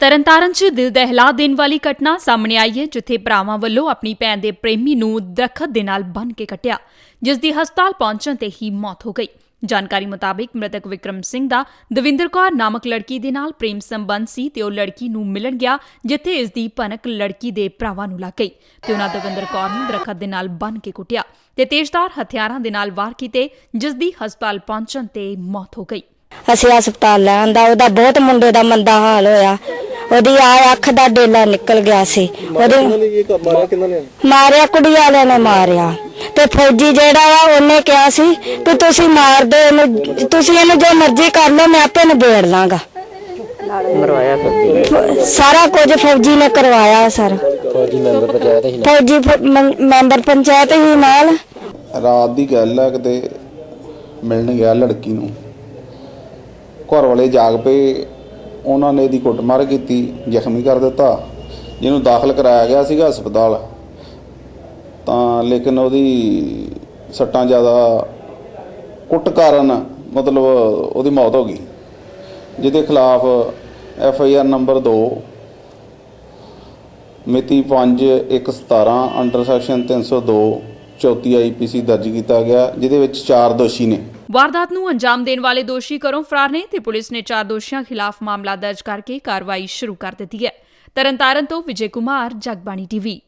ਤਰਨਤਾਰਨ 'ਚ ਦਿਲ ਦਹਿਲਾ ਦੇਣ ਵਾਲੀ ਘਟਨਾ ਸਾਹਮਣੇ ਆਈ ਹੈ, ਜਿੱਥੇ ਭਰਾਵਾਂ ਵੱਲੋਂ ਆਪਣੀ ਭੈਣ ਦੇ ਪ੍ਰੇਮੀ ਨੂੰ ਦਰਖਤ ਦੇ ਨਾਲ ਬੰਨ ਕੇ ਕੱਟਿਆ, ਜਿਸ ਦੀ ਹਸਪਤਾਲ ਪਹੁੰਚਣ ਤੇ ਹੀ ਮੌਤ ਹੋ ਗਈ। ਜਾਣਕਾਰੀ ਮੁਤਾਬਿਕ ਮ੍ਰਿਤਕ ਵਿਕਰਮ ਸਿੰਘ ਦਾ ਦਵਿੰਦਰ ਕੌਰ ਨਾਮਕ ਲੜਕੀ ਦੇ ਨਾਲ ਪ੍ਰੇਮ ਸੰਬੰਧ ਸੀ ਤੇ ਉਹ ਲੜਕੀ ਨੂੰ ਮਿਲਣ ਗਿਆ, ਜਿੱਥੇ ਇਸ ਦੀ ਭਨਕ ਲੜਕੀ ਦੇ ਭਰਾਵਾਂ ਨੂੰ ਲੱਗ ਗਈ ਤੇ ਉਹਨਾਂ ਦਵਿੰਦਰ ਕੌਰ ਨੂੰ ਦਰਖਤ ਦੇ ਨਾਲ ਬੰਨ ਕੇ ਕੁੱਟਿਆ ਤੇ ਤੇਜ਼ਧਾਰ ਹਥਿਆਰਾਂ ਦੇ ਨਾਲ ਵਾਰ ਕੀਤੇ, ਜਿਸ ਦੀ ਹਸਪਤਾਲ ਪਹੁੰਚਣ ਤੇ ਮੌਤ ਹੋ ਗਈ। ਅਸੀਂ ਹਸਪਤਾਲ ਲੈ ਆਂਦਾ ਉਹਦਾ ਬਹੁਤ ਮੁੰਡੇ ਦਾ ਮੰਦਾ ਹਾਲ ਹੋਇਆ। ਉਹਦੀ ਆ ਅੱਖ ਦਾ ਡੇਲਾ ਨਿਕਲ ਗਿਆ ਸੀ। ਉਹਦੇ ਇਹ ਕ- ਮਾਰਿਆ ਕਿਹਨਾਂ ਨੇ? ਮਾਰਿਆ ਕੁੜੀ ਵਾਲਿਆਂ ਨੇ ਮਾਰਿਆ। ਤੇ ਫੌਜੀ ਜਿਹੜਾ ਆ ਉਹਨੇ ਕਿਹਾ ਸੀ ਕਿ ਤੁਸੀਂ ਮਾਰ ਦਿਓ ਇਹਨੂੰ ਤੁਸੀਂ ਇਹਨੂੰ ਜੋ ਮਰਜ਼ੀ ਕਰ ਲਓ ਮੈਂ ਆਪੇ ਨਿਬੇੜ ਲਾਂਗਾ। ਫ- ਸਾਰਾ ਕੁਝ ਫੌਜੀ ਨੇ ਕਰਵਾਇਆ ਸਰ। ਫੌਜੀ ਮੈਂਬਰ ਪੰਚਾਇਤ ਹੀ ਫੌਜੀ ਫ- ਮੰ- ਮੈਂਬਰ ਪੰਚਾਇਤ ਹੀ ਨਾਲ। ਰਾਤ ਦੀ ਗੱਲ ਹੈ ਕਿਤੇ ਮਿਲਣ ਗਿਆ ਲੜਕੀ ਨੂੰ। ਘਰ ਵਾਲੇ ਜਾਗ ਪਏ ਉਹਨਾਂ ਨੇ ਇਹਦੀ ਕੁੱਟਮਾਰ ਕੀਤੀ, ਜ਼ਖਮੀ ਕਰ ਦਿੱਤਾ, ਜਿਹਨੂੰ ਦਾਖਲ ਕਰਾਇਆ ਗਿਆ ਸੀਗਾ ਹਸਪਤਾਲ। ਤਾਂ ਲੇਕਿਨ ਉਹਦੀ ਸੱਟਾਂ ਜ਼ਿਆਦਾ ਕੁੱਟ ਕਾਰਨ ਮਤਲਬ ਉਹਦੀ ਮੌਤ ਹੋ ਗਈ, ਜਿਹਦੇ ਖਿਲਾਫ ਐਫ ਆਈ ਆਰ ਨੰਬਰ 2 ਮਿਤੀ 5/1/17 ਅੰਡਰ ਸੈਕਸ਼ਨ 302 34 ਆਈਪੀਸੀ ਦਰਜ ਕੀਤਾ ਗਿਆ, ਜਿਹਦੇ ਵਿੱਚ ਚਾਰ ਦੋਸ਼ੀ ਨੇ। ਵਾਰਦਾਤ ਨੂੰ ਅੰਜਾਮ ਦੇਣ ਵਾਲੇ ਦੋਸ਼ੀ ਘਰੋਂ ਫਰਾਰ ਨੇ ਤੇ ਪੁਲਿਸ ਨੇ ਚਾਰ ਦੋਸ਼ੀਆਂ ਖਿਲਾਫ ਮਾਮਲਾ ਦਰਜ ਕਰਕੇ ਕਾਰਵਾਈ ਸ਼ੁਰੂ ਕਰ ਦਿੱਤੀ ਹੈ। ਤਰਨਤਾਰਨ ਤੋਂ ਵਿਜੇ ਕੁਮਾਰ, ਜਗਬਾਣੀ ਟੀਵੀ।